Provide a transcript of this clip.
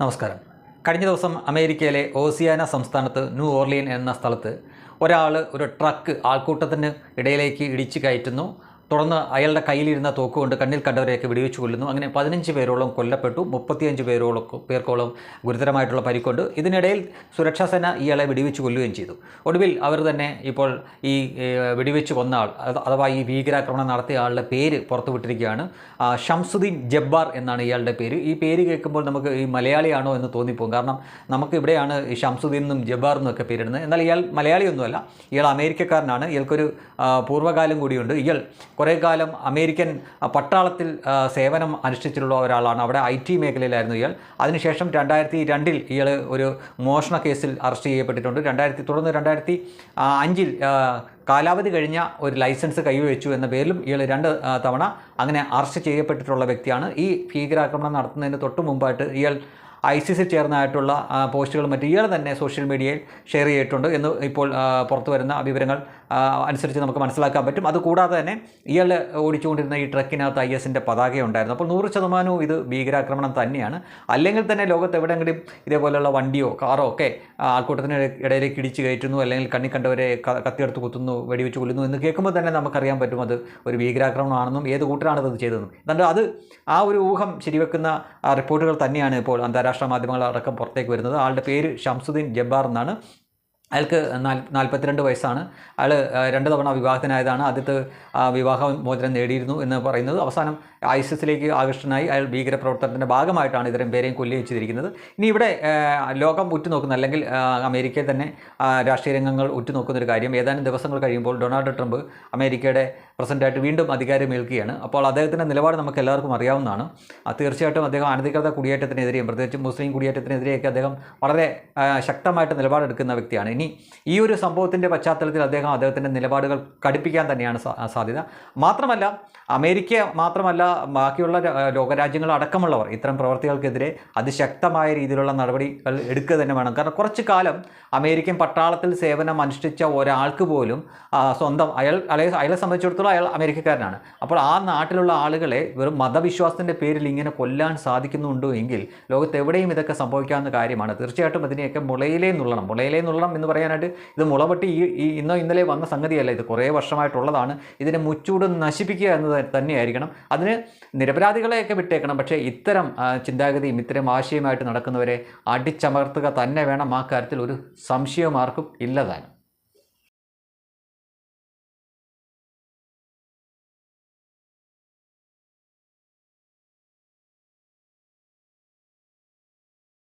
നമസ്കാരം. കഴിഞ്ഞ ദിവസം അമേരിക്കയിലെ ഓസിയാന സംസ്ഥാനത്ത് ന്യൂ ഓർലിയൻ എന്ന സ്ഥലത്ത് ഒരാൾ ഒരു ട്രക്ക് ആൾക്കൂട്ടത്തിന് ഇടയിലേക്ക് ഇടിച്ചു കയറ്റുന്നു. തുടർന്ന് അയാളുടെ കയ്യിലിരുന്ന തോക്കുകൊണ്ട് കണ്ണിൽ കണ്ടവരെയൊക്കെ വെടിവെച്ച് കൊല്ലുന്നു. അങ്ങനെ പതിനഞ്ച് പേരോളം കൊല്ലപ്പെട്ടു. മുപ്പത്തിയഞ്ച് പേരോളം പേർക്കോളം ഗുരുതരമായിട്ടുള്ള പരിക്കുണ്ട്. ഇതിനിടയിൽ സുരക്ഷാ സേന ഇയാളെ വെടിവെച്ച് കൊല്ലുകയും ചെയ്തു. ഒടുവിൽ അവർ തന്നെ ഇപ്പോൾ ഈ വെടിവെച്ച് കൊന്ന ആൾ അഥവാ ഈ ഭീകരാക്രമണം നടത്തിയ ആളുടെ പേര് പുറത്തുവിട്ടിരിക്കുകയാണ് ഷംസുദ്ദീൻ ജബ്ബാർ എന്നാണ് ഇയാളുടെ പേര്. ഈ പേര് കേൾക്കുമ്പോൾ നമുക്ക് ഈ മലയാളിയാണോ എന്ന് തോന്നിപ്പോകും. കാരണം നമുക്ക് ഇവിടെയാണ് ഈ ഷംസുദ്ദീൻ എന്നും ജബ്ബാർ എന്നൊക്കെ പേരിടുന്നത്. എന്നാൽ ഇയാൾ മലയാളിയൊന്നുമല്ല. ഇയാൾ അമേരിക്കക്കാരനാണ്. ഇയാൾക്കൊരു പൂർവകാലം കൂടിയുണ്ട്. ഇയാൾ കുറേ കാലം അമേരിക്കൻ പട്ടാളത്തിൽ സേവനം അനുഷ്ഠിച്ചിട്ടുള്ള ഒരാളാണ്. അവിടെ ഐ ടി മേഖലയിലായിരുന്നു ഇയാൾ. അതിനുശേഷം രണ്ടായിരത്തി രണ്ടിൽ ഇയാൾ ഒരു മോഷണ കേസിൽ അറസ്റ്റ് ചെയ്യപ്പെട്ടിട്ടുണ്ട്. രണ്ടായിരത്തി തുടർന്ന് രണ്ടായിരത്തി അഞ്ചിൽ കാലാവധി കഴിഞ്ഞ ഒരു ലൈസൻസ് കൈവച്ചു എന്ന പേരിലും ഇയാൾ രണ്ട് തവണ അങ്ങനെ അറസ്റ്റ് ചെയ്യപ്പെട്ടിട്ടുള്ള വ്യക്തിയാണ്. ഈ ഭീകരാക്രമണം നടത്തുന്നതിന് തൊട്ട് മുമ്പായിട്ട് ഇയാൾ ഐ സി സി ചേർന്നായിട്ടുള്ള പോസ്റ്റുകൾ മറ്റും ഇയാൾ തന്നെ സോഷ്യൽ മീഡിയയിൽ ഷെയർ ചെയ്തിട്ടുണ്ട് എന്ന് ഇപ്പോൾ പുറത്തു വരുന്ന വിവരങ്ങൾ അനുസരിച്ച് നമുക്ക് മനസ്സിലാക്കാൻ പറ്റും. അതുകൂടാതെ തന്നെ ഇയാൾ ഓടിച്ചുകൊണ്ടിരുന്ന ഈ ട്രക്കിനകത്ത് ഐ എസിന്റെ പതാക ഉണ്ടായിരുന്നു. അപ്പോൾ നൂറ് ശതമാനവും ഇത് ഭീകരാക്രമണം തന്നെയാണ്. അല്ലെങ്കിൽ തന്നെ ലോകത്ത് എവിടെയെങ്കിലും ഇതേപോലെയുള്ള വണ്ടിയോ കാറോ ഒക്കെ ആൾക്കൂട്ടത്തിന് ഇടയിലേക്ക് ഇടിച്ച് കയറ്റുന്നു അല്ലെങ്കിൽ കണ്ണി കണ്ടവരെ കത്തിയെടുത്ത് കുത്തുന്നു വെടിവെച്ച് കൊല്ലുന്നു എന്ന് കേൾക്കുമ്പോൾ തന്നെ നമുക്കറിയാൻ പറ്റും അത് ഒരു ഭീകരാക്രമണമാണെന്നും ഏത് കൂട്ടരാണത് അത് ചെയ്തതെന്നും. എന്നിട്ട് അത് ആ ഒരു ഊഹം ശരിവെക്കുന്ന റിപ്പോർട്ടുകൾ തന്നെയാണ് ഇപ്പോൾ അന്താരാഷ്ട്ര മാധ്യമങ്ങളടക്കം പുറത്തേക്ക് വരുന്നത്. ആളുടെ പേര് ഷംസുദ്ദീൻ ജബ്ബാർ എന്നാണ്. അയാൾക്ക് നാല് നാൽപ്പത്തിരണ്ട് വയസ്സാണ്. അയാൾ രണ്ട് തവണ വിവാഹത്തിനായതാണ് ആദ്യത്തെ വിവാഹ മോചനം നേടിയിരുന്നു എന്ന് പറയുന്നത്. അവസാനം ഐസിസിലേക്ക് ആകർഷ്ടനായി അയാൾ ഭീകരപ്രവർത്തനത്തിന്റെ ഭാഗമായിട്ടാണ് ഇത്രയും പേരെയും കൊല്ലിവെച്ചിരിക്കുന്നത്. ഇനി ഇവിടെ ലോകം ഉറ്റുനോക്കുന്ന അല്ലെങ്കിൽ അമേരിക്കയെ തന്നെ രാഷ്ട്രീയ രംഗങ്ങൾ ഉറ്റുനോക്കുന്നൊരു കാര്യം. ഏതാനും ദിവസങ്ങൾ കഴിയുമ്പോൾ ഡൊണാൾഡ് ട്രംപ് അമേരിക്കയുടെ പ്രസിഡന്റായിട്ട് വീണ്ടും അധികാരമേൽക്കുകയാണ്. അപ്പോൾ അദ്ദേഹത്തിന്റെ നിലപാട് നമുക്ക് എല്ലാവർക്കും അറിയാവുന്നതാണ്. തീർച്ചയായിട്ടും അദ്ദേഹം അനധികൃത കുടിയേറ്റത്തിനെതിരെയും പ്രത്യേകിച്ച് മുസ്ലിം കുടിയേറ്റത്തിനെതിരെയൊക്കെ അദ്ദേഹം വളരെ ശക്തമായിട്ട് നിലപാടെടുക്കുന്ന വ്യക്തിയാണ്. ഇനി ഈ ഒരു സംഭവത്തിന്റെ പശ്ചാത്തലത്തിൽ അദ്ദേഹം അദ്ദേഹത്തിന്റെ നിലപാടുകൾ കടുപ്പിക്കാൻ തന്നെയാണ് സാധ്യത. മാത്രമല്ല അമേരിക്ക മാത്രമല്ല ബാക്കിയുള്ള ലോകരാജ്യങ്ങളടക്കമുള്ളവർ ഇത്തരം പ്രവർത്തികൾക്കെതിരെ അതിശക്തമായ രീതിയിലുള്ള നടപടികൾ എടുക്കുക തന്നെ വേണം. കാരണം കുറച്ച് കാലം അമേരിക്കൻ പട്ടാളത്തിൽ സേവനം അനുഷ്ഠിച്ച ഒരാൾക്ക് പോലും സ്വന്തം അയാൾ അയാളെ അയാളെ സംബന്ധിച്ചിടത്തോളം അയാൾ അമേരിക്കക്കാരനാണ്. അപ്പോൾ ആ നാട്ടിലുള്ള ആളുകളെ വെറും മതവിശ്വാസത്തിന്റെ പേരിൽ ഇങ്ങനെ കൊല്ലാൻ സാധിക്കുന്നുണ്ടോ എങ്കിൽ ലോകത്തെവിടെയും ഇതൊക്കെ സംഭവിക്കാവുന്ന കാര്യമാണ്. തീർച്ചയായിട്ടും അതിനെയൊക്കെ മുളയിലേ നുള്ളണം. മുളയിലേ നുള്ളണം എന്ന് പറയാനായിട്ട് ഇത് മുളപൊട്ടി ഈ ഇന്നോ ഇന്നലെ വന്ന സംഗതിയല്ല. ഇത് കുറേ വർഷമായിട്ടുള്ളതാണ്. ഇതിനെ മുച്ചൂട് നശിപ്പിക്കുക എന്നത് തന്നെയായിരിക്കണം. അതിന് നിരപരാധികളെയൊക്കെ വിട്ടേക്കണം. പക്ഷേ ഇത്തരം ചിന്താഗതിയും ഇത്തരം ആശയമായിട്ട് നടക്കുന്നവരെ അടിച്ചമർത്തുക തന്നെ വേണം. ആ കാര്യത്തിൽ ഒരു സംശയമാർക്കും ആർക്കും ഇല്ലതാനും